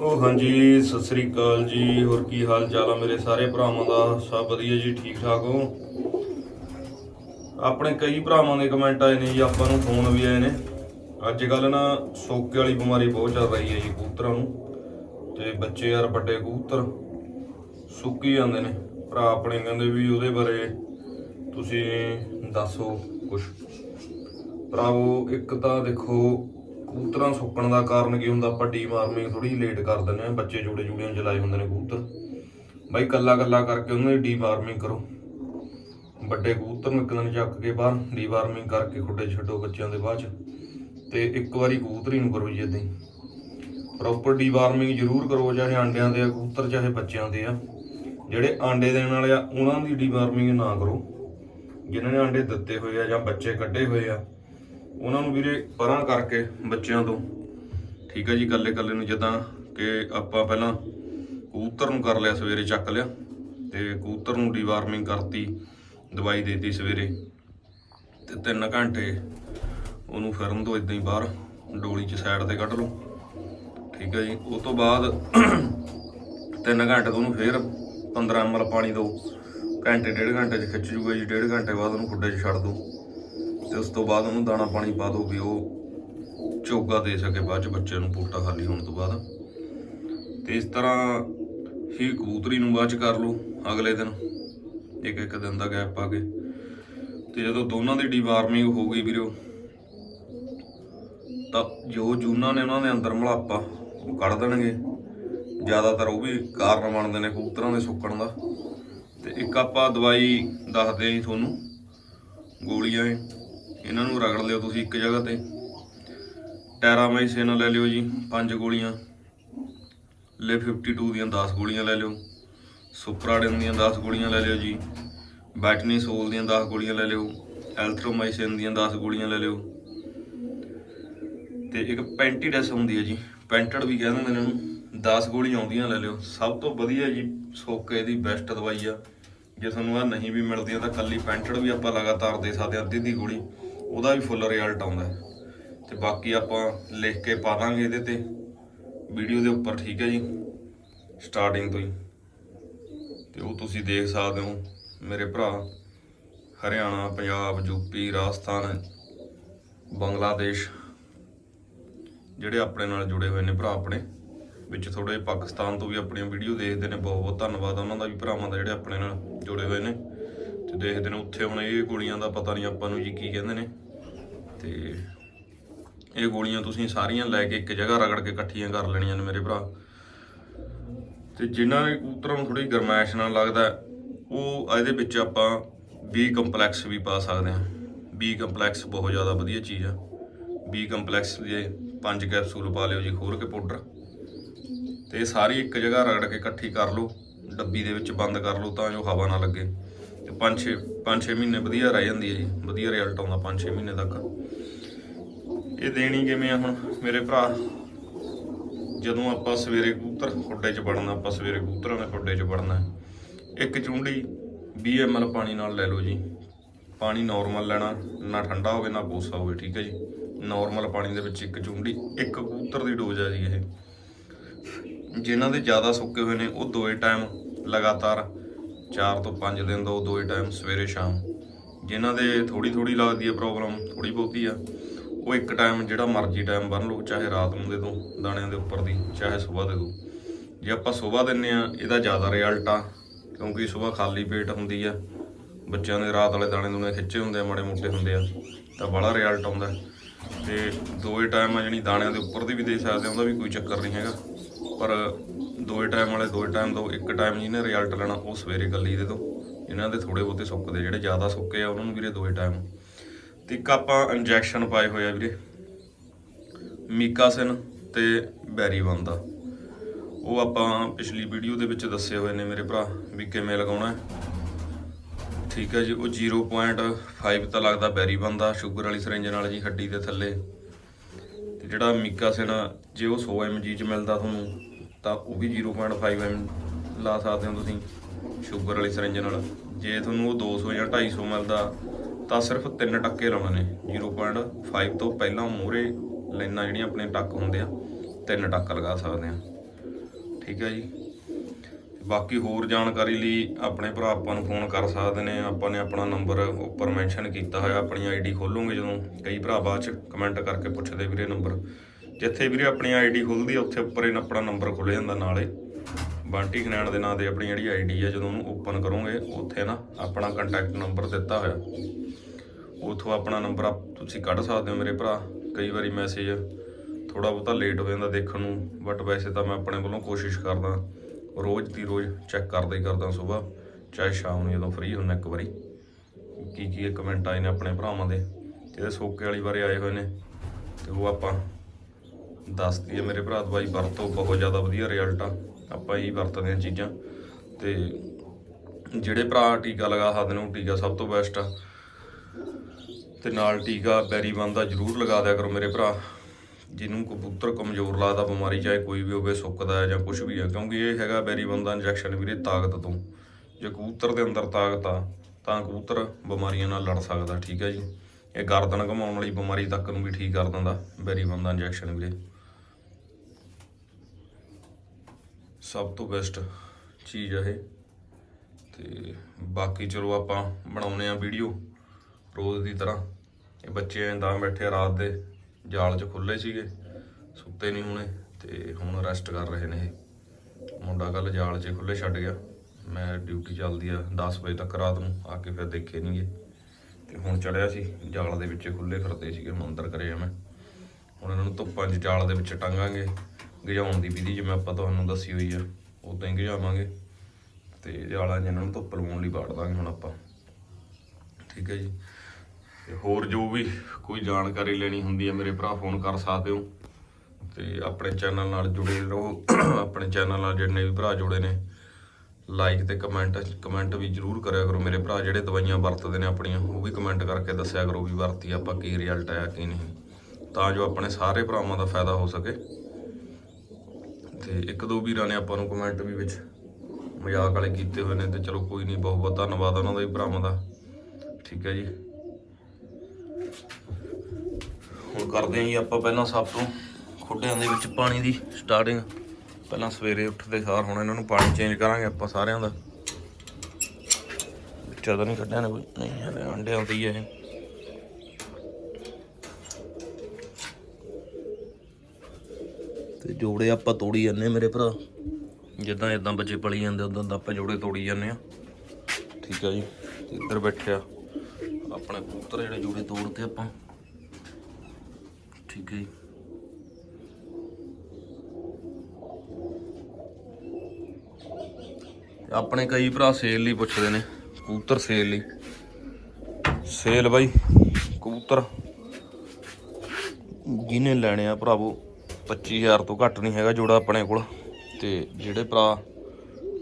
ਉਹ ਹਾਂਜੀ, ਸਤਿ ਸ੍ਰੀ ਅਕਾਲ ਜੀ। ਹੋਰ ਕੀ ਹਾਲ ਚਾਲ ਆ ਮੇਰੇ ਸਾਰੇ ਭਰਾਵਾਂ ਦਾ? ਸਭ ਵਧੀਆ ਜੀ, ਠੀਕ ਠਾਕ ਹੋ? ਆਪਣੇ ਕਈ ਭਰਾਵਾਂ ਦੇ ਕਮੈਂਟ ਆਏ ਨੇ ਜੀ, ਆਪਾਂ ਨੂੰ ਫੋਨ ਵੀ ਆਏ ਨੇ। ਅੱਜ ਕੱਲ ਨਾ ਸੋਕੇ ਵਾਲੀ ਬਿਮਾਰੀ ਬਹੁਤ ਚੱਲ ਰਹੀ ਹੈ ਜੀ, ਕਬੂਤਰਾਂ ਨੂੰ। ਤੇ ਬੱਚੇ ਯਾਰ ਵੱਡੇ ਕਬੂਤਰ ਸੁੱਕੀ ਜਾਂਦੇ ਨੇ। ਭਰਾ ਆਪਣੇ ਕਹਿੰਦੇ ਵੀ ਉਹਦੇ ਬਾਰੇ ਤੁਸੀਂ ਦੱਸੋ ਕੁਝ ਭਰਾਵੋ, ਇੱਕ ਤਾਂ ਦੇਖੋ ਕਬੂਤਰਾਂ ਸੁੱਕਣ ਦਾ ਕਾਰਨ ਕੀ ਹੁੰਦਾ? ਆਪਾਂ ਡੀ ਡੀਮਾਰਮਿੰਗ ਥੋੜੀ ਲੇਟ ਕਰ ਦਿੰਦੇ ਆ ਬੱਚੇ ਜੋੜੇ ਜੋੜਿਆਂ ਚ ਲਾਏ ਹੁੰਦੇ ਨੇ ਕਬੂਤਰ। ਬਾਈ ਕੱਲਾ ਕੱਲਾ ਕਰਕੇ ਉਹਨਾਂ ਦੀ ਡੀ ਡੀਮਾਰਮਿੰਗ ਕਰੋ। ਵੱਡੇ ਕਬੂਤਰ ਨੂੰ ਇੱਕ ਦਿਨ ਚੱਕ ਕੇ ਬਾਹਰ ਡੀ ਵਾਰਮਿੰਗ ਕਰਕੇ ਖੁੱਡੇ ਛੱਡੋ ਬੱਚਿਆਂ ਦੇ ਬਾਅਦ ਚ। ਤੇ ਇੱਕ ਵਾਰੀ ਕਬੂਤਰੀ ਨੂੰ ਕਰੋ ਜੀ ਏਦਾਂ ਹੀ। ਪ੍ਰੋਪਰ ਡੀਵਾਰਮਿੰਗ ਜ਼ਰੂਰ ਕਰੋ, ਚਾਹੇ ਆਂਡਿਆਂ ਦੇ ਆ ਕਬੂਤਰ, ਚਾਹੇ ਬੱਚਿਆਂ ਦੇ ਆ। ਜਿਹੜੇ ਆਂਡੇ ਦੇਣ ਵਾਲੇ ਆ, ਉਹਨਾਂ ਦੀ ਡੀ ਵਾਰਮਿੰਗ ਨਾ ਕਰੋ। ਜਿਨ੍ਹਾਂ ਨੇ ਆਂਡੇ ਦਿੱਤੇ ਹੋਏ ਆ ਜਾਂ ਬੱਚੇ ਕੱਢੇ ਹੋਏ ਆ ਉਹਨਾਂ ਨੂੰ ਵੀਰੇ ਪਰਾਂ ਕਰਕੇ ਬੱਚਿਆਂ ਤੋਂ। ਠੀਕ ਹੈ ਜੀ ਕੱਲੇ ਕੱਲੇ ਨੂੰ ਜਿੱਦਾਂ ਕਿ ਆਪਾਂ ਪਹਿਲਾਂ ਕਬੂਤਰ ਨੂੰ ਕਰ ਲਿਆ ਸਵੇਰੇ ਚੱਕ ਲਿਆ ਤੇ ਕਬੂਤਰ ਨੂੰ ਡੀਵਾਰਮਿੰਗ ਕਰਤੀ, ਦਵਾਈ ਦੇਤੀ ਸਵੇਰੇ। ਤੇ 3 ਘੰਟੇ ਉਹਨੂੰ ਫਿਰਨ ਤੋਂ ਇਦਾਂ ਹੀ ਬਾਹਰ ਡੋਲੀ 'ਚ ਸਾਈਡ ਤੇ ਕੱਢ ਲਓ। ਠੀਕ ਹੈ ਜੀ, ਉਹ ਤੋਂ ਬਾਅਦ 3 ਘੰਟੇ ਤੋਂ ਉਹਨੂੰ ਫੇਰ 15 ml ਪਾਣੀ ਦਿਓ ਘੰਟੇ, ਡੇਢ ਘੰਟੇ 'ਚ ਖਿੱਚ ਜੂਗਾ ਜੀ, ਡੇਢ ਘੰਟੇ ਬਾਅਦ ਉਹਨੂੰ ਖੁੱਡੇ 'ਚ ਛੱਡ ਦਿਓ ਤੇ ਉਸ ਤੋਂ ਬਾਅਦ ਉਹਨੂੰ ਦਾਣਾ ਪਾਣੀ ਪਾ ਦਿਓ ਵੀ ਉਹ ਚੋਗਾ ਦੇ ਸਕੇ ਬਾਅਦ 'ਚ ਬੱਚਿਆਂ ਨੂੰ ਪੋਟਾ ਖਾਲੀ ਹੋਣ ਤੋਂ ਬਾਅਦ। ਤੇ ਇਸ ਤਰ੍ਹਾਂ ਹੀ ਕਬੂਤਰੀ ਨੂੰ ਬਾਅਦ 'ਚ ਕਰ ਲਓ ਅਗਲੇ ਦਿਨ। ਇੱਕ ਇੱਕ ਦਿਨ ਦਾ ਗੈਪ ਪਾ ਕੇ। ਤੇ ਜਦੋਂ ਦੋਨਾਂ ਦੀ ਡੀਵਾਰਮਿੰਗ ਹੋ ਗਈ ਵੀਰੋ, ਤਾਂ ਜੋ ਜੂਨਾਂ ਨੇ ਉਹਨਾਂ ਦੇ ਅੰਦਰ ਮਲਾਪਾ ਉਹ ਕੱਢ ਦੇਣਗੇ। ਜ਼ਿਆਦਾਤਰ ਉਹ ਵੀ ਕਾਰਨ ਬਣਦੇ ਨੇ ਕਬੂਤਰਾਂ ਦੇ ਸੁੱਕਣ ਦਾ। ਤੇ ਇੱਕ ਆਪਾਂ ਦਵਾਈ ਦੱਸਦੇ ਆਂ ਜੀ ਤੁਹਾਨੂੰ, ਗੋਲੀਆਂ ਏ ਇਹਨਾਂ ਨੂੰ ਰਗੜ ਲਿਓ ਤੁਸੀਂ ਇੱਕ ਜਗ੍ਹਾ ਤੇ। ਟੈਰਾਮਾਈਸਿਨ ਲੈ ਲਿਓ ਜੀ, ਪੰਜ ਗੋਲੀਆਂ। ਲੈ 52 ਦੀਆਂ 10 ਗੋਲੀਆਂ ਲੈ ਲਿਓ। ਸੁਪਰਾਡਿਨ ਦੀਆਂ 10 ਗੋਲੀਆਂ ਲੈ ਲਿਓ ਜੀ। ਬੈਟਨੀਸੋਲ ਦੀਆਂ 10 ਗੋਲੀਆਂ ਲੈ ਲਿਓ। ਐਲਥਰੋਮਾਈਸਿਨ ਦੀਆਂ 10 ਗੋਲੀਆਂ ਲੈ ਲਿਓ। ਤੇ ਇੱਕ ਪੈਂਟੀਡੈਸ ਹੁੰਦੀ ਹੈ ਜੀ, ਪੈਂਟਡ ਵੀ ਕਹਿੰਦੇ ਨੇ ਨੂੰ 10 ਗੋਲੀਆਂ ਆਉਂਦੀਆਂ ਲੈ ਲਿਓ। ਸਭ ਤੋਂ ਵਧੀਆ ਜੀ, ਸੋਕੇ ਦੀ ਬੈਸਟ ਦਵਾਈ ਆ। ਜੇ ਤੁਹਾਨੂੰ ਆ ਨਹੀਂ ਵੀ ਮਿਲਦੀਆਂ ਤਾਂ ਕੱਲੀ ਪੈਂਟਡ ਵੀ ਆਪਾਂ ਲਗਾਤਾਰ ਦੇ ਸਕਦੇ ਹਾਂ ਅੱਧੀ ਦੀ ਗੋਲੀ। ਉਹਦਾ ਵੀ ਫੁੱਲ ਰਿਜ਼ਲਟ ਆਉਂਦਾ ਹੈ। ਤੇ ਬਾਕੀ ਆਪਾਂ ਲਿਖ ਕੇ ਪਾ ਦਾਂਗੇ ਇਹਦੇ ਤੇ। ਵੀਡੀਓ ਦੇ ਉੱਪਰ, ਠੀਕ ਹੈ ਜੀ? ਸਟਾਰਟਿੰਗ ਤੋਂ ਹੀ। ਤੇ ਉਹ ਤੁਸੀਂ ਦੇਖ ਸਕਦੇ ਹੋ, ਮੇਰੇ ਭਰਾ, ਹਰਿਆਣਾ, ਪੰਜਾਬ ਯੂਪੀ ਰਾਜਸਥਾਨ, ਬੰਗਲਾਦੇਸ਼, ਜਿਹੜੇ ਆਪਣੇ ਨਾਲ ਜੁੜੇ ਹੋਏ ਨੇ ਭਰਾ ਆਪਣੇ। ਵਿੱਚ ਥੋੜੇ ਪਾਕਿਸਤਾਨ ਤੋਂ ਵੀ ਆਪਣੀਆਂ ਵੀਡੀਓ ਦੇਖਦੇ ਨੇ ਬਹੁਤ ਬਹੁਤ ਧੰਨਵਾਦ ਉਹਨਾਂ ਦਾ ਵੀ ਭਰਾਵਾਂ ਦਾ ਜਿਹੜੇ ਆਪਣੇ ਨਾਲ ਜੁੜੇ ਹੋਏ ਨੇ। ਦੇਖਦੇ ਨੇ ਉੱਥੇ ਹੁਣ ਇਹ ਗੋਲੀਆਂ ਦਾ ਪਤਾ ਨਹੀਂ ਆਪਾਂ ਨੂੰ ਜੀ ਕੀ ਕਹਿੰਦੇ ਨੇ। ਤੇ ਇਹ ਗੋਲੀਆਂ ਤੁਸੀਂ ਸਾਰੀਆਂ ਲੈ ਕੇ ਇੱਕ ਜਗ੍ਹਾ ਰਗੜ ਕੇ ਇਕੱਠੀਆਂ ਕਰ ਲੈਣੀਆਂ ਨੇ ਮੇਰੇ ਭਰਾ। ਤੇ ਜਿਨ੍ਹਾਂ ਦੇ ਕਬੂਤਰਾਂ ਨੂੰ ਥੋੜੀ ਗਰਮੈਸ਼ ਨਾਲ ਲੱਗਦਾ, ਉਹ ਇਹਦੇ ਵਿੱਚ ਆਪਾਂ ਬੀ ਕੰਪਲੈਕਸ ਵੀ ਪਾ ਸਕਦੇ ਹਾਂ। ਬੀ ਕੰਪਲੈਕਸ ਬਹੁਤ ਜ਼ਿਆਦਾ ਵਧੀਆ ਚੀਜ਼ ਆ। ਬੀ ਕੰਪਲੈਕਸ ਦੇ ਪੰਜ ਕੈਪਸੂਲ ਪਾ ਲਿਓ ਜੀ ਖੋਲ ਕੇ ਪਾਊਡਰ ਤੇ ਇਹ ਸਾਰੀ ਇੱਕ ਜਗ੍ਹਾ ਰਗੜ ਕੇ ਇਕੱਠੀ ਕਰ ਲਓ, ਡੱਬੀ ਦੇ ਵਿੱਚ ਬੰਦ ਕਰ ਲਓ ਤਾਂ ਜੋ ਹਵਾ ਨਾ ਲੱਗੇ। ਤੇ 5-6 5-6 ਮਹੀਨੇ ਵਧੀਆ ਰਹਿ ਜਾਂਦੀ ਹੈ ਜੀ। ਵਧੀਆ ਰਿਜ਼ਲਟ ਆਉਂਦਾ 5-6 ਮਹੀਨੇ ਤੱਕ। ਇਹ ਦੇਣੀ ਕਿਵੇਂ ਆ ਹੁਣ ਮੇਰੇ ਭਰਾ? ਜਦੋਂ ਆਪਾਂ ਸਵੇਰੇ ਕਬੂਤਰ ਖੁੱਡੇ 'ਚ ਵੜਨਾ, ਆਪਾਂ ਸਵੇਰੇ ਕਬੂਤਰਾਂ ਦੇ ਖੁੱਡੇ 'ਚ ਵੜਨਾ ਇੱਕ ਚੁੰਡੀ 20 ml ਪਾਣੀ ਨਾਲ ਲੈ ਲਓ ਜੀ। ਪਾਣੀ ਨਾਰਮਲ ਲੈਣਾ, ਨਾ ਠੰਡਾ ਹੋਵੇ, ਨਾ ਕੋਸਾ ਹੋਵੇ, ਠੀਕ ਹੈ ਜੀ। ਨਾਰਮਲ ਪਾਣੀ ਦੇ ਵਿੱਚ ਇੱਕ ਚੁੰਡੀ, ਇੱਕ ਕਬੂਤਰ ਦੀ ਡੋਜ਼ ਹੈ ਜੀ ਇਹ। ਜਿਨ੍ਹਾਂ ਦੇ ਜ਼ਿਆਦਾ ਸੁੱਕੇ ਹੋਏ ਨੇ, ਉਹ ਦੋਏ ਟਾਈਮ ਲਗਾਤਾਰ 4 ਤੋਂ 5 ਦਿਨ ਦੋ ਦੋਏ ਟਾਈਮ ਸਵੇਰੇ ਸ਼ਾਮ। ਜਿਨ੍ਹਾਂ ਦੇ ਥੋੜੀ ਥੋੜੀ ਲੱਗਦੀ ਹੈ ਪ੍ਰੋਬਲਮ ਥੋੜੀ ਬਹੁਤੀ ਆ, ਉਹ ਇੱਕ ਟਾਈਮ ਜਿਹੜਾ ਮਰਜ਼ੀ ਟਾਈਮ ਬੰਨ ਲਓ, ਚਾਹੇ ਰਾਤ ਨੂੰ ਦੇ ਦੋ, ਦਾਣਿਆਂ ਦੇ ਉੱਪਰ ਦੀ, ਚਾਹੇ ਸਵੇਰ ਦੇ ਦੋ। ਜੇ ਆਪਾਂ ਸਵੇਰ ਦਿੰਨੇ ਆ ਇਹਦਾ ਜ਼ਿਆਦਾ ਰਿਜ਼ਲਟ ਆ, ਕਿਉਂਕਿ ਸਵੇਰ ਖਾਲੀ ਪੇਟ ਹੁੰਦੀ ਆ, ਬੱਚਿਆਂ ਦੇ ਰਾਤ ਵਾਲੇ ਦਾਣੇ ਦੂਣੇ ਖਿੱਚੇ ਹੁੰਦੇ ਆ, ਮਾੜੇ ਮੋਟੇ ਹੁੰਦੇ ਆ, ਤਾਂ ਬੜਾ ਰਿਜ਼ਲਟ ਆਉਂਦਾ। ਹੈ। ਤੇ ਦੋਏ ਟਾਈਮ ਆ ਜਿਹੜੀ ਦਾਣਿਆਂ ਦੇ ਉੱਪਰ ਦੀ ਵੀ ਦੇ ਸਕਦੇ ਆ, ਉਹਦਾ ਵੀ ਕੋਈ ਚੱਕਰ ਨਹੀਂ ਹੈਗਾ। ਪਰ ਦੋਏ ਟਾਈਮ ਵਾਲੇ ਦੋਏ ਟਾਈਮ ਦੋ, ਇੱਕ ਟਾਈਮ ਜਿਹਨੇ ਰਿਜ਼ਲਟ ਲੈਣਾ, ਉਹ ਸਵੇਰੇ ਗੱਲੀ ਦੇ ਦੋ। ਇਹਨਾਂ ਦੇ ਥੋੜੇ ਬਹੁਤੇ ਸੁੱਕਦੇ ਜਿਹੜੇ ਜ਼ਿਆਦਾ ਸੁੱਕੇ ਆ, ਉਹਨਾਂ ਨੂੰ ਵੀਰੇ ਦੋਏ ਟਾਈਮ ਤੇ ਇੱਕ ਆਪਾਂ ਇੰਜੈਕਸ਼ਨ ਪਾਏ ਹੋਏ ਆ ਵੀਰੇ। ਮੀਕਾਸਿਨ ਤੇ ਬੈਰੀਵਨ ਦਾ ਉਹ ਆਪਾਂ ਪਿਛਲੀ ਵੀਡੀਓ ਦੇ ਵਿੱਚ ਦੱਸੇ ਹੋਏ ਨੇ ਮੇਰੇ ਭਰਾ, ਵੀ ਕਿਵੇਂ ਲਗਾਉਣਾ ਠੀਕ ਹੈ ਜੀ, ਉਹ 0.5 ਤਾਂ ਲੱਗਦਾ ਬੈਰੀਵਨ ਦਾ ਸ਼ੂਗਰ ਵਾਲੀ ਸਿਰਿੰਜ ਨਾਲ ਜੀ ਹੱਡੀ ਦੇ ਥੱਲੇ। ਤੇ ਜਿਹੜਾ ਮੀਕਾਸਿਨ ਜੇ ਉਹ 100 mg ਚ ਮਿਲਦਾ ਤੁਹਾਨੂੰ, ਤਾਂ ਉਹ ਵੀ 0.5 m ਲਾ ਸਕਦੇ ਹੋ ਤੁਸੀਂ ਸ਼ੂਗਰ ਵਾਲੀ ਸਿਰਿੰਜ ਨਾਲ। ਜੇ ਤੁਹਾਨੂੰ ਉਹ 200 ਜਾਂ 250 ਮਿਲਦਾ, ਤਾਂ ਸਿਰਫ 3 ਟੱਕੇ ਲਾਉਣੇ ਨੇ। 0.5 ਤੋਂ ਪਹਿਲਾਂ ਮੂਹਰੇ ਲਾਈਨਾਂ ਜਿਹੜੀਆਂ ਆਪਣੇ ਟੱਕ ਹੁੰਦੇ ਆ, ਤਿੰਨ ਟੱਕ ਲਗਾ ਸਕਦੇ ਆ। ਠੀਕ ਹੈ ਜੀ? ਬਾਕੀ ਹੋਰ ਜਾਣਕਾਰੀ ਲਈ ਆਪਣੇ ਭਰਾ ਆਪਾਂ ਨੂੰ ਫੋਨ ਕਰ ਸਕਦੇ ਨੇ। ਆਪਾਂ ਨੇ ਆਪਣਾ ਨੰਬਰ ਉੱਪਰ ਮੈਂਸ਼ਨ ਕੀਤਾ ਹੋਇਆ, ਆਪਣੀ ਆਈਡੀ ਖੋਲੂਗੇ ਜਦੋਂ। ਕਈ ਭਰਾ ਬਾਅਦ ਚ ਕਮੈਂਟ ਕਰਕੇ ਪੁੱਛਦੇ ਵੀਰੇ ਨੰਬਰ। ਜਿੱਥੇ ਵੀਰੇ ਆਪਣੀ ਆਈਡੀ ਖੁੱਲਦੀ ਆ, ਉੱਥੇ ਉੱਪਰ ਹੀ ਆਪਣਾ ਨੰਬਰ ਖੁੱਲ ਜਾਂਦਾ ਨਾਲੇ। ਬਾਂਟੀ ਖਨੈਣ ਦੇ ਨਾਂ ਤੇ ਆਪਣੀ ਜਿਹੜੀ ਆਈਡੀ ਆ, ਜਦੋਂ ਉਹਨੂੰ ਓਪਨ ਕਰੋਗੇ, ਉੱਥੇ ਨਾ ਆਪਣਾ ਕੰਟੈਕਟ ਨੰਬਰ ਦਿੱਤਾ ਹੋਇਆ। ਉਥੋਂ ਆਪਣਾ ਨੰਬਰ ਆਪ ਤੁਸੀਂ ਕੱਢ ਸਕਦੇ ਹੋ ਮੇਰੇ ਭਰਾ। ਕਈ ਵਾਰੀ ਮੈਸੇਜ ਥੋੜਾ ਬਹੁਤਾ ਲੇਟ ਹੋ ਜਾਂਦਾ ਦੇਖਣ ਨੂੰ ਬਟ ਵੈਸੇ ਤਾਂ ਮੈਂ ਆਪਣੇ ਵੱਲੋਂ ਕੋਸ਼ਿਸ਼ ਕਰਦਾ। ਰੋਜ਼ ਦੀ ਰੋਜ਼ ਚੈੱਕ ਕਰਦਾ ਹੀ ਕਰਦਾ ਸਵੇਰ, ਚਾਹੇ ਸ਼ਾਮ ਨੂੰ ਜਦੋਂ ਫ੍ਰੀ ਹੁੰਦਾ ਇੱਕ ਵਾਰੀ। ਕੀ ਕੀ ਕਮੈਂਟ ਆਏ ਨੇ ਆਪਣੇ ਭਰਾਵਾਂ ਦੇ? ਜਿਹੜੇ ਸੋਕੇ ਵਾਲੀ ਬਾਰੇ ਆਏ ਹੋਏ ਨੇ। ਤੇ ਉਹ ਆਪਾਂ ਦੱਸਦੀ ਹੈ ਮੇਰੇ ਭਰਾ ਦਵਾਈ ਵਰਤੋ ਬਹੁਤ ਜ਼ਿਆਦਾ ਵਧੀਆ ਰਿਜ਼ਲਟ ਆ। ਆਪਾਂ ਇਹੀ ਵਰਤਦੇ ਹਾਂ ਚੀਜ਼ਾਂ। ਤੇ ਜਿਹੜੇ ਭਰਾ ਟੀਕਾ ਲਗਾ ਸਕਦੇ ਨੇ, ਉਹ ਟੀਕਾ ਸਭ ਤੋਂ ਬੈਸਟ ਆ। ਤੇ ਨਾਲ ਟੀਕਾ ਬੈਰੀਵਨ ਦਾ ਜ਼ਰੂਰ ਲਗਾ ਦਿਆ ਕਰੋ ਮੇਰੇ ਭਰਾ। ਜਿਹਨੂੰ ਕਬੂਤਰ ਕਮਜ਼ੋਰ ਲੱਗਦਾ, ਬਿਮਾਰੀ ਚਾਹੇ ਕੋਈ ਵੀ ਹੋਵੇ, ਸੁੱਕਦਾ ਹੈ ਜਾਂ ਕੁਝ ਵੀ ਹੈ, ਕਿਉਂਕਿ ਇਹ ਹੈਗਾ ਬੈਰੀਵਨ ਦਾ ਇੰਜੈਕਸ਼ਨ ਵੀਰੇ ਤਾਕਤ ਤੋਂ। ਜੇ ਕਬੂਤਰ ਦੇ ਅੰਦਰ ਤਾਕਤ ਆ, ਤਾਂ ਕਬੂਤਰ ਬਿਮਾਰੀਆਂ ਨਾਲ ਲੜ ਸਕਦਾ, ਠੀਕ ਹੈ ਜੀ। ਇਹ ਗਰਦਨ ਘਮਾਉਣ ਵਾਲੀ ਬਿਮਾਰੀ ਤੱਕ ਨੂੰ ਵੀ ਠੀਕ ਕਰ ਦਿੰਦਾ ਬੈਰੀਵਨ ਦਾ ਇੰਜੈਕਸ਼ਨ ਵੀਰੇ। ਸਭ ਤੋਂ ਬੈਸਟ ਚੀਜ਼ ਹੈ ਇਹ। ਤੇ ਬਾਕੀ ਚਲੋ ਆਪਾਂ ਬਣਾਉਨੇ ਆ ਵੀਡੀਓ ਰੋਜ਼ ਦੀ ਤਰ੍ਹਾਂ। ਇਹ ਬੱਚੇ ਐਂ ਬੈਠੇ ਰਾਤ ਦੇ। ਜਾਲ 'ਚ ਖੁੱਲੇ ਸੀਗੇ, ਸੁੱਤੇ ਨਹੀਂ ਹੋਣੇ ਤੇ ਹੁਣ ਰੈਸਟ ਕਰ ਰਹੇ ਨੇ ਇਹ। ਮੁੰਡਾ ਕੱਲ ਜਾਲ 'ਚ ਖੁੱਲੇ ਛੱਡ ਗਿਆ। ਮੈਂ ਡਿਊਟੀ ਚੱਲਦੀ ਆ 10 ਵਜੇ ਤੱਕ ਰਾਤ ਨੂੰ, ਆ ਕੇ ਫਿਰ ਦੇਖੇ ਨਹੀਂਗੇ ਤੇ ਹੁਣ ਚੜਿਆ ਸੀ, ਜਾਲ ਦੇ ਵਿੱਚ ਖੁੱਲੇ ਫਿਰਦੇ ਸੀਗੇ, ਹੁਣ ਅੰਦਰ ਕਰਿਆ ਮੈਂ। ਹੁਣ ਇਹਨਾਂ ਨੂੰ ਧੁੱਪਾਂ 'ਚ ਜਾਲ ਦੇ ਵਿੱਚ ਟੰਗਾਂਗੇ। ਗਜਾਉਣ ਦੀ ਵਿਧੀ ਜਿਵੇਂ ਆਪਾਂ ਤੁਹਾਨੂੰ ਦੱਸੀ ਹੋਈ ਆ ਉਦਾਂ ਹੀ ਗਜਾਵਾਂਗੇ। ਤੇ ਜਾਲਾਂ 'ਚ ਇਹਨਾਂ ਨੂੰ ਧੁੱਪ ਲਵਾਉਣ ਲਈ ਬਾੜ ਦਾਂਗੇ ਹੁਣ ਆਪਾਂ। ਠੀਕ ਹੈ ਜੀ। ਤੇ ਹੋਰ ਜੋ ਵੀ ਕੋਈ ਜਾਣਕਾਰੀ ਲੈਣੀ ਹੁੰਦੀ ਹੈ ਮੇਰੇ ਭਰਾ ਫੋਨ ਕਰ ਸਕਦੇ ਹੋ। ਤੇ ਆਪਣੇ ਚੈਨਲ ਨਾਲ ਜੁੜੇ ਰਹੋ। ਆਪਣੇ ਚੈਨਲ ਨਾਲ ਜਿੰਨੇ ਵੀ ਭਰਾ ਜੁੜੇ ਨੇ ਲਾਈਕ ਤੇ ਕਮੈਂਟ ਕਮੈਂਟ ਵੀ ਜਰੂਰ ਕਰਿਆ ਕਰੋ। ਮੇਰੇ ਭਰਾ ਜਿਹੜੇ ਦਵਾਈਆਂ ਵਰਤਦੇ ਨੇ ਆਪਣੀਆਂ, ਉਹ ਵੀ ਕਮੈਂਟ ਕਰਕੇ ਦੱਸਿਆ ਕਰੋ ਵੀ ਵਰਤੀ ਆਪਾਂ ਕੀ ਰਿਜ਼ਲਟ ਆਇਆ, ਕੀ ਨਹੀਂ। ਤਾਂ ਜੋ ਆਪਣੇ ਸਾਰੇ ਭਰਾਵਾਂ ਦਾ ਫਾਇਦਾ ਹੋ ਸਕੇ। ਤੇ ਇੱਕ ਦੋ ਵੀਰਾਂ ਨੇ ਆਪਾਂ ਨੂੰ ਕਮੈਂਟ ਵੀ ਵਿੱਚ ਮਜ਼ਾਕ ਵਾਲੇ ਕੀਤੇ ਹੋਏ ਨੇ, ਤੇ ਚਲੋ ਕੋਈ ਨਹੀਂ ਬਹੁਤ ਬਹੁਤ ਧੰਨਵਾਦ ਉਹਨਾਂ ਦਾ ਵੀ ਭਰਾਵਾਂ ਦਾ। ਠੀਕ ਹੈ ਜੀ। ਹੁਣ ਕਰਦੇ ਹਾਂ ਜੀ ਆਪਾਂ ਪਹਿਲਾਂ ਸਭ ਤੋਂ ਖੁੱਡਿਆਂ ਦੇ ਵਿੱਚ ਪਾਣੀ ਦੀ ਸਟਾਰਟਿੰਗ ਪਹਿਲਾਂ ਸਵੇਰੇ ਉੱਠਦੇ ਸਾਰ ਹੁਣ ਇਹਨਾਂ ਨੂੰ ਪਾਣੀ ਚੇਂਜ ਕਰਾਂਗੇ ਆਪਾਂ ਸਾਰਿਆਂ ਦਾ। ਵਿੱਚੋਂ ਤਾਂ ਨਹੀਂ ਕੱਢਿਆ ਨਾ ਕੋਈ। ਨਹੀਂ, ਹਲੇ ਅੰਡਿਆਂ ਦੀ ਹੈ ਇਹ। ਤੇ ਜੋੜੇ ਆਪਾਂ ਤੋੜੀ ਜਾਂਦੇ ਹਾਂ ਮੇਰੇ ਭਰਾ। ਜਿੱਦਾਂ ਇਦਾਂ ਬੱਚੇ ਪਲੀ ਜਾਂਦੇ, ਉਦਾਂ ਦਾ ਆਪਾਂ ਜੋੜੇ ਤੋੜੀ ਜਾਂਦੇ ਆ ਠੀਕ ਆ ਜੀ। ਤੇ ਇੱਧਰ ਬੈਠਿਆ ਆਪਣੇ ਕਬੂਤਰ ਜਿਹੜੇ ਜੋੜੇ ਤੋੜ ਕੇ ਆਪਾਂ। ਠੀਕ ਆਪਣੇ ਕਈ ਭਰਾ ਸੇਲ ਲਈ ਪੁੱਛਦੇ ਨੇ, ਕਬੂਤਰ ਸੇਲ ਲਈ। ਸੇਲ ਬਾਈ, ਕਬੂਤਰ। ਜਿਹਨੇ ਲੈਣੇ ਆ ਭਰਾਵੋ 25000 ਤੋਂ ਘੱਟ ਨਹੀਂ ਹੈਗਾ ਜੋੜਾ ਆਪਣੇ ਕੋਲ। ਤੇ ਜਿਹੜੇ ਭਰਾ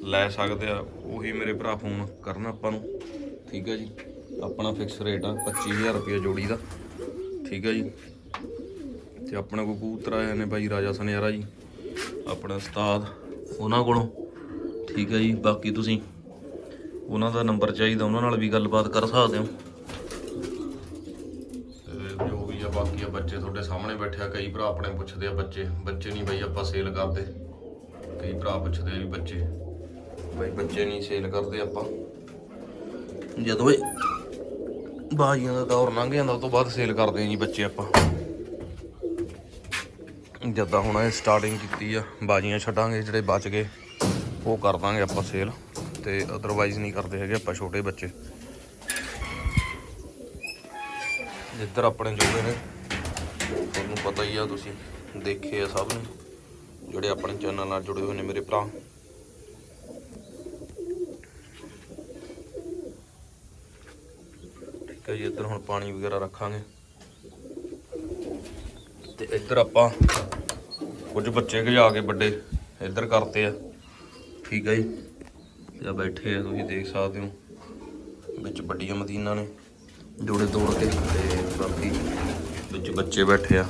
ਲੈ ਸਕਦੇ ਆ, ਉਹੀ ਮੇਰੇ ਭਰਾ ਫੋਨ ਕਰਨ ਆਪਾਂ ਨੂੰ। ਠੀਕ ਹੈ ਜੀ। ਆਪਣਾ ਫਿਕਸ ਰੇਟ ਆ 25000 ਰੁਪਏ ਜੋੜੀ ਦਾ। ਠੀਕ ਹੈ ਜੀ। ਤੇ ਆਪਣੇ ਕੋਲ ਕਬੂਤਰ ਆਏ ਨੇ ਬਾਈ ਰਾਜਾ ਸੁਨਿਆਰਾ ਜੀ, ਆਪਣਾ ਉਸਤਾਦ ਉਹਨਾਂ ਕੋਲੋਂ। ਠੀਕ ਹੈ ਜੀ, ਬਾਕੀ ਤੁਸੀਂ ਉਹਨਾਂ ਦਾ ਨੰਬਰ ਚਾਹੀਦਾ, ਉਹਨਾਂ ਨਾਲ ਵੀ ਗੱਲਬਾਤ ਕਰ ਸਕਦੇ ਹੋ। ਤੇ ਜੋ ਵੀ ਆ, ਬਾਕੀ ਆ ਬੱਚੇ ਤੁਹਾਡੇ ਸਾਹਮਣੇ ਬੈਠੇ ਆ, ਕਈ ਭਰਾ ਆਪਣੇ ਪੁੱਛਦੇ ਆ ਬੱਚੇ ਬੱਚੇ ਨਹੀਂ ਬਾਈ ਆਪਾਂ ਸੇਲ ਕਰਦੇ। ਕਈ ਭਰਾ ਪੁੱਛਦੇ ਆ ਵੀ ਬੱਚੇ, ਬਾਈ ਬੱਚੇ ਨਹੀਂ ਸੇਲ ਕਰਦੇ ਆਪਾਂ। ਜਦੋਂ ਇਹ ਬਾਜੀਆਂ ਦਾ ਦੌਰ ਲੰਘ ਜਾਂਦਾ, ਉਸ ਤੋਂ ਬਾਅਦ ਸੇਲ ਕਰਦੇ ਆ ਜੀ ਬੱਚੇ ਆਪਾਂ। ਜਿੱਦਾਂ ਹੁਣ ਇਹ ਸਟਾਰਟਿੰਗ ਕੀਤੀ ਆ, ਬਾਜੀਆਂ ਛੱਡਾਂਗੇ ਜਿਹੜੇ ਬਚ ਗਏ, ਉਹ ਕਰ ਦਾਂਗੇ ਆਪਾਂ ਸੇਲ ਤੇ ਅਦਰਵਾਈਜ਼ ਨਹੀਂ ਕਰਦੇ ਹੈਗੇ ਆਪਾਂ ਛੋਟੇ ਬੱਚੇ। ਇੱਧਰ ਆਪਣੇ ਜੋੜੇ ਨੇ, ਤੁਹਾਨੂੰ ਪਤਾ ਹੀ ਆ ਤੁਸੀਂ, ਦੇਖੇ ਆ ਸਭ ਨੇ, ਜਿਹੜੇ ਆਪਣੇ ਚੈਨਲ ਨਾਲ ਜੁੜੇ ਹੋਏ ਨੇ ਮੇਰੇ ਭਰਾ। ਠੀਕ ਹੈ ਜੀ, ਇੱਧਰ ਹੁਣ ਪਾਣੀ ਵਗੈਰਾ ਰੱਖਾਂਗੇ। ਤੇ ਇੱਧਰ ਆਪਾਂ ਕੁਝ ਬੱਚੇ ਗਜਾ ਕੇ ਵੱਡੇ ਇੱਧਰ ਕਰਤੇ ਆ। ਠੀਕ ਹੈ ਜੀ। ਜਾਂ ਬੈਠੇ ਆ, ਤੁਸੀਂ ਦੇਖ ਸਕਦੇ ਹੋ। ਵਿੱਚ ਵੱਡੀਆਂ ਮਦੀਨਾ ਨੇ, ਜੋੜੇ ਤੋੜ ਕੇ ਤੇ ਬਾਕੀ ਵਿੱਚ ਬੱਚੇ ਬੈਠੇ ਆ।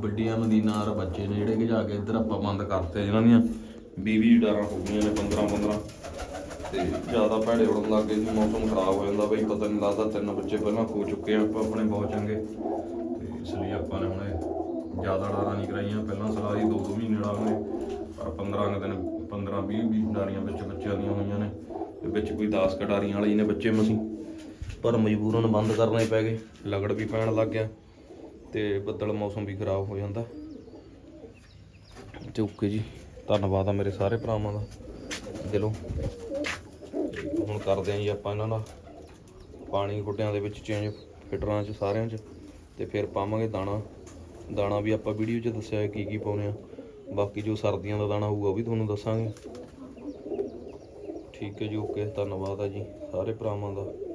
ਵੱਡੀਆਂ ਮਦੀਨਾ ਔਰ ਬੱਚੇ ਨੇ ਜਿਹੜੇ ਕਿ ਜਾ ਕੇ ਇੱਧਰ ਆਪਾਂ ਬੰਦ ਕਰਤੇ ਜਿਨ੍ਹਾਂ ਦੀਆਂ। 20 20 ਡਾਰਾਂ ਹੋ ਗਈਆਂ ਨੇ 15 15 ਤੇ ਜ਼ਿਆਦਾ ਭੈੜੇ ਉੜਨ ਲੱਗ ਗਏ ਸੀ ਮੌਸਮ ਖਰਾਬ ਹੋ ਜਾਂਦਾ ਬਈ, ਪਤਾ ਨਹੀਂ ਲੱਗਦਾ ਤਿੰਨ ਬੱਚੇ ਪਹਿਲਾਂ ਖੋ ਚੁੱਕੇ ਆ ਆਪਾਂ ਆਪਣੇ ਬਹੁਤ ਚੰਗੇ। ਤੇ ਇਸ ਲਈ ਆਪਾਂ ਨੇ ਹੁਣ ਜ਼ਿਆਦਾ ਡਾਰਾਂ ਨਹੀਂ ਕਰਾਈਆਂ, ਪਹਿਲਾਂ ਸਲਾਹ ਸੀ ਦੋ ਦੋ ਮਹੀਨੇ ਡਾਰਾਂਗੇ ਪਰ 15 ਕੁ ਦਿਨ 15 20 20 ਡਾਰੀਆਂ ਵਿੱਚ ਬੱਚਿਆਂ ਦੀਆਂ ਹੋਈਆਂ ਨੇ, ਤੇ ਵਿੱਚ ਕੋਈ 10 ਕਟਾਰੀਆਂ ਵਾਲੀ ਨੇ ਬੱਚੇ ਮਸੀਂ। ਪਰ ਮਜਬੂਰਨ ਬੰਦ ਕਰਨੇ ਪੈ ਗਏ, ਲਗੜ ਵੀ ਪੈਣ ਲੱਗ ਗਿਆ। ਤੇ ਬੱਦਲ ਮੌਸਮ ਵੀ ਖਰਾਬ ਹੋ ਜਾਂਦਾ। ਤੇ ਓਕੇ ਜੀ, ਧੰਨਵਾਦ ਆ ਮੇਰੇ ਸਾਰੇ ਭਰਾਵਾਂ ਦਾ। ਦਿਲੋਂ ਹੁਣ ਕਰਦੇ ਆਂ ਜੀ ਆਪਾਂ ਇਹਨਾਂ ਦਾ ਪਾਣੀ ਗੁੱਡਿਆਂ ਦੇ ਵਿੱਚ ਚੇਂਜ ਫਿਟਰਾਂ 'ਚ, ਸਾਰਿਆਂ 'ਚ। ਤੇ ਫਿਰ ਪਾਵਾਂਗੇ ਦਾਣਾ। ਦਾਣਾ ਵੀ ਆਪਾਂ ਵੀਡੀਓ 'ਚ ਦੱਸਿਆ ਕੀ ਕੀ ਪਾਉਣੇ ਆ। ਬਾਕੀ ਜੋ ਸਰਦੀਆਂ ਦਾ ਦਾਣਾ ਹੋਊਗਾ ਉਹ ਵੀ ਤੁਹਾਨੂੰ ਦੱਸਾਂਗੇ। ਠੀਕ ਹੈ ਜੀ, ਓਕੇ। ਧੰਨਵਾਦ ਆ ਜੀ, ਸਾਰੇ ਭਰਾਵਾਂ ਦਾ।